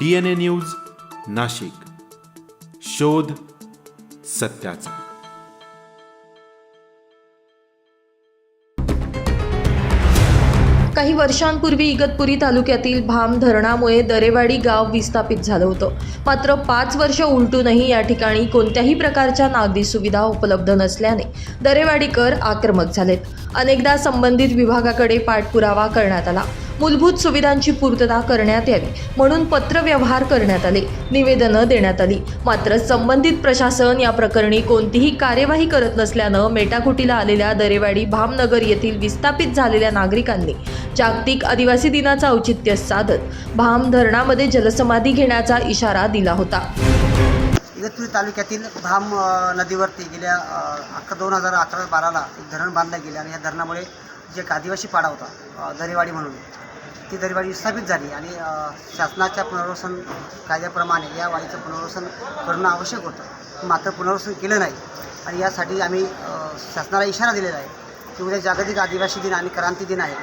DNA news Nashik. शोध सत्याचा. काही वर्षांपूर्वी इगतपुरी तालुक्यातील भाम धरणामुळे दरेवाडी गाव विस्थापित झालं होतं. मात्र पाच वर्ष उलटूनही या ठिकाणी कोणत्याही प्रकारच्या नागरी सुविधा उपलब्ध नसल्याने दरेवाडीकर आक्रमक झालेत. अनेकदा संबंधित विभागाकडे पाठपुरावा करण्यात आला. मूलभूत सुविधांची पूर्तता करण्यात यावी म्हणून पत्रव्यवहार करण्यात आले. निवेदनं देण्यात आली. मात्र संबंधित प्रशासन या प्रकरणी कोणतीही कार्यवाही करत नसल्यानं मेटाकुटीला आलेल्या दरेवाडी भामनगर येथील विस्थापित झालेल्या नागरिकांनी जागतिक आदिवासी दिनाचं औचित्य साधत भाम धरणामध्ये जलसमाधी घेण्याचा इशारा दिला होता. इगतपुरी तालुक्यातील भाम नदीवरती गेल्या अख्खा दोन हजार अकरा बाराला एक धरण बांधलं गेलं आणि या धरणामुळे जे एक आदिवासी पाडा होता दरेवाडी म्हणून ती दरबारी स्थापित झाली आणि शासनाच्या पुनर्वसन कायद्याप्रमाणे या वाडीचं पुनर्वसन करणं आवश्यक होतं. मात्र पुनर्वसन केलं नाही. आणि यासाठी आम्ही शासनाला इशारा दिलेला आहे की उद्या जागतिक आदिवासी दिन आणि क्रांती दिन आहे.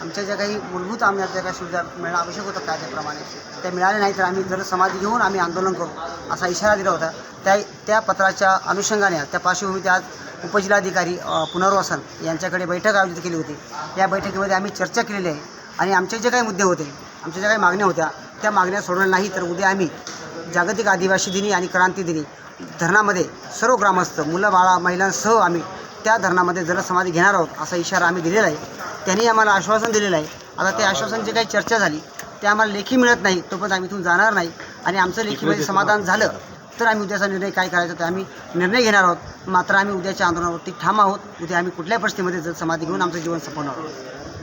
आमच्या ज्या काही मूलभूत आम्हाला ज्या काही सुविधा मिळणं आवश्यक होतं कायद्याप्रमाणे त्या मिळाल्या नाही तर आम्ही जर समाधी घेऊन आम्ही आंदोलन करू असा इशारा दिला होता. त्या त्या पत्राच्या अनुषंगाने त्या पार्श्वभूमीत आज उपजिल्हाधिकारी पुनर्वसन यांच्याकडे बैठक आयोजित केली होती. या बैठकीमध्ये आम्ही चर्चा केलेली आहे. आणि आमचे जे काही मुद्दे होते आमच्या ज्या काही मागण्या होत्या त्या मागण्या सोडवल्या नाही तर उद्या आम्ही जागतिक आदिवासी दिनी आणि क्रांती दिनी धरणामध्ये सर्व ग्रामस्थ मुलं बाळा महिलांसह आम्ही त्या धरणामध्ये जलसमाधी घेणार आहोत असा इशारा आम्ही दिलेला आहे. त्यांनी आम्हाला आश्वासन दिलेलं आहे. आता ते आश्वासन जे काही चर्चा झाली ते आम्हाला लेखी मिळत नाही तोपर्यंत आम्ही इथून जाणार नाही. आणि आमचं लेखीमध्ये समाधान झालं तर आम्ही उद्याचा निर्णय काय करायचा ते आम्ही निर्णय घेणार आहोत. मात्र आम्ही उद्याच्या आंदोलनावरती ठाम आहोत. उद्या आम्ही कुठल्याही परिस्थितीमध्ये जल समाधी घेऊन आमचं जीवन संपवणार आहोत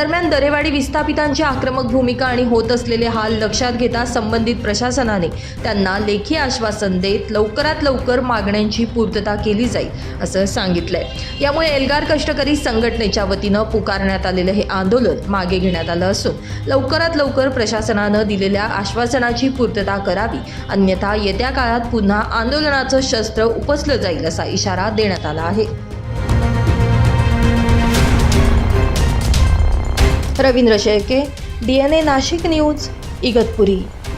दरम्यान दरेवाडी विस्थापितांची आक्रमक भूमिका आणि होत असलेले हाल लक्षात घेता संबंधित प्रशासनाने त्यांना लेखी आश्वासन देत लवकरात लवकर मागण्यांची पूर्तता केली जाईल असं सांगितलंय. यामुळे एल्गार कष्टकरी संघटनेच्या वतीनं पुकारण्यात आलेलं हे आंदोलन मागे घेण्यात आलं असून लवकरात लवकर प्रशासनानं दिलेल्या आश्वासनाची पूर्तता करावी अन्यथा येत्या काळात पुन्हा आंदोलनाचं शस्त्र उपसलं जाईल असा इशारा देण्यात आला आहे. Ravindra Shelke D N A Nashik news Igatpuri.